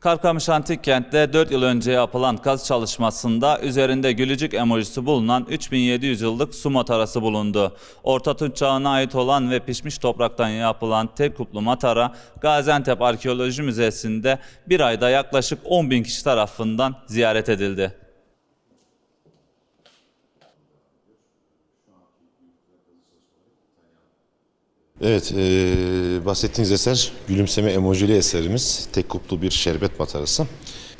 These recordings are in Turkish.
Karkamış Antik Kent'te 4 yıl önce yapılan kaz çalışmasında üzerinde gülücük emojisi bulunan 3700 yıllık su matarası bulundu. Orta Tunç çağına ait olan ve pişmiş topraktan yapılan tek kuplu matara Gaziantep Arkeoloji Müzesi'nde bir ayda yaklaşık 10 bin kişi tarafından ziyaret edildi. Evet, eee bahsettiğiniz eser gülümseme emojili eserimiz. Tek kuplu bir şerbet matarası.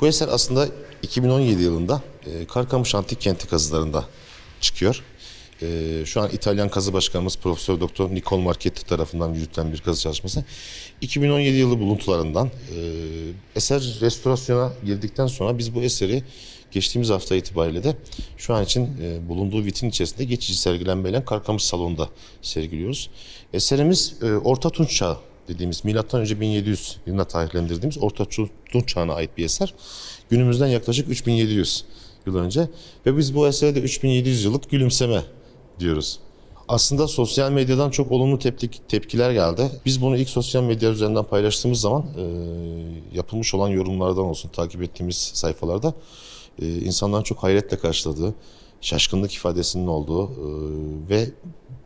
Bu eser aslında 2017 yılında eee, Karkamış Antik Kenti kazılarında çıkıyor. Eee, şu an İtalyan kazı başkanımız Profesör Doktor Nicol Marchetti tarafından yürütülen bir kazı çalışması. 2017 yılı buluntularından eee, eser restorasyona girdikten sonra biz bu eseri geçtiğimiz hafta itibariyle de şu an için e, bulunduğu vitrin içerisinde geçici sergilenmeyle Karkamış Salon'da sergiliyoruz. Eserimiz e, Orta Tunç Çağı dediğimiz milattan önce 1700 yılına tarihlendirdiğimiz Orta Tunç Çağı'na ait bir eser. Günümüzden yaklaşık 3700 yıl önce ve biz bu esere de 3700 yıllık gülümseme diyoruz. Aslında sosyal medyadan çok olumlu tepki, tepkiler geldi. Biz bunu ilk sosyal medya üzerinden paylaştığımız zaman e, yapılmış olan yorumlardan olsun, takip ettiğimiz sayfalarda e, insanların çok hayretle karşıladığı, şaşkınlık ifadesinin olduğu e, ve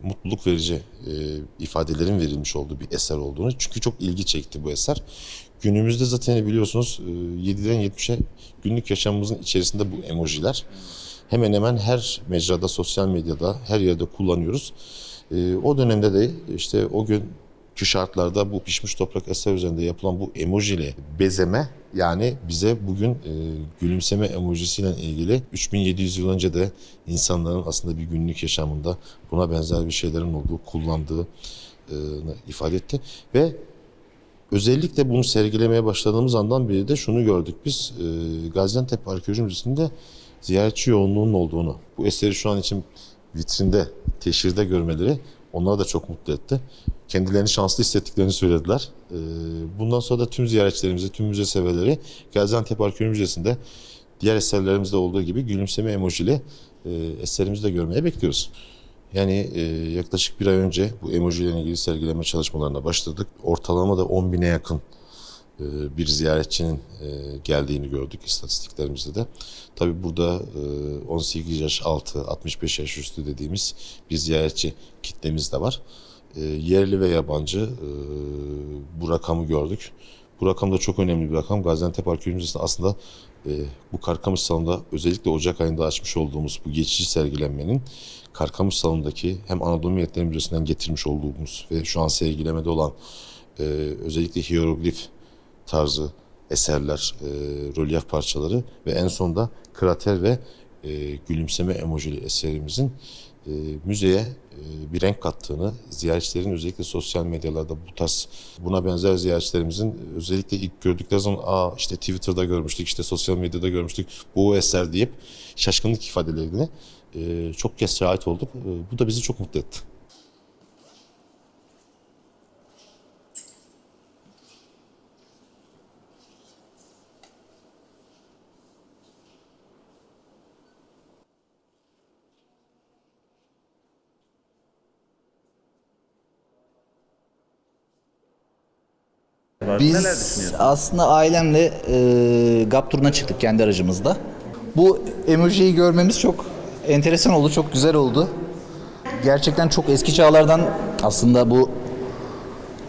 mutluluk verici e, ifadelerin verilmiş olduğu bir eser olduğunu. Çünkü çok ilgi çekti bu eser. Günümüzde zaten biliyorsunuz e, 7'den 70'e günlük yaşamımızın içerisinde bu emojiler. Hemen hemen her mecrada, sosyal medyada, her yerde kullanıyoruz. E, o dönemde de işte o gün ki şartlarda bu pişmiş toprak eser üzerinde yapılan bu emojiyle bezeme yani bize bugün e, gülümseme emojisiyle ilgili 3700 yıl önce de insanların aslında bir günlük yaşamında buna benzer bir şeylerin olduğu, kullandığı ifade etti. Ve özellikle bunu sergilemeye başladığımız andan beri de şunu gördük biz e, Gaziantep Arkeoloji Müzesi'nde ziyaretçi yoğunluğunun olduğunu. Bu eseri şu an için vitrinde, teşhirde görmeleri onları da çok mutlu etti. Kendilerini şanslı hissettiklerini söylediler. Ee, Bundan sonra da tüm ziyaretçilerimizi, tüm müze severleri Gaziantep Arkeoloji Müzesi'nde diğer eserlerimizde olduğu gibi gülümseme emojili e, eserimizi de görmeye bekliyoruz. Yani e, yaklaşık bir ay önce bu emojilerle ilgili sergileme çalışmalarına başladık. Ortalama da 10 bine yakın bir ziyaretçinin e, geldiğini gördük istatistiklerimizde de. Tabii burada e, 18 yaş altı, 65 yaş üstü dediğimiz bir ziyaretçi kitlemiz de var. E, Yerli ve yabancı e, bu rakamı gördük. Bu rakam da çok önemli bir rakam. Gaziantep Arkeoloji aslında e, bu Karkamış Salonu'nda özellikle Ocak ayında açmış olduğumuz bu geçici sergilenmenin Karkamış Salonu'ndaki hem Anadolu Milletleri Müzesi'nden getirmiş olduğumuz ve şu an sergilemede olan e, özellikle hieroglif tarzı eserler, e, rölyef parçaları ve en sonda krater ve e, gülümseme emojili eserimizin e, müzeye e, bir renk kattığını, ziyaretçilerin özellikle sosyal medyalarda bu tarz buna benzer ziyaretçilerimizin özellikle ilk gördükleri zaman aa işte Twitter'da görmüştük, işte sosyal medyada görmüştük bu o eser deyip şaşkınlık ifadelerini e, çok kez şahit olduk. E, bu da bizi çok mutlu etti. Biz aslında ailemle e, GAP turuna çıktık kendi aracımızda. Bu emojiyi görmemiz çok enteresan oldu, çok güzel oldu. Gerçekten çok eski çağlardan aslında bu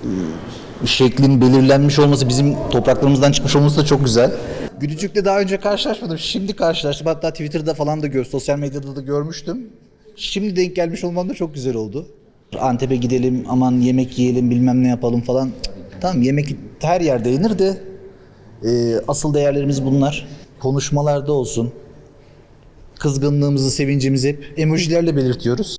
e, şeklin belirlenmiş olması, bizim topraklarımızdan çıkmış olması da çok güzel. Gülücük'le daha önce karşılaşmadım. Şimdi karşılaştım. Hatta Twitter'da falan da gör, sosyal medyada da görmüştüm. Şimdi denk gelmiş olmam da çok güzel oldu. Antep'e gidelim, aman yemek yiyelim, bilmem ne yapalım falan. Tamam yemek her yerde yenir de e, asıl değerlerimiz bunlar. Konuşmalarda olsun. Kızgınlığımızı, sevincimizi hep emojilerle belirtiyoruz.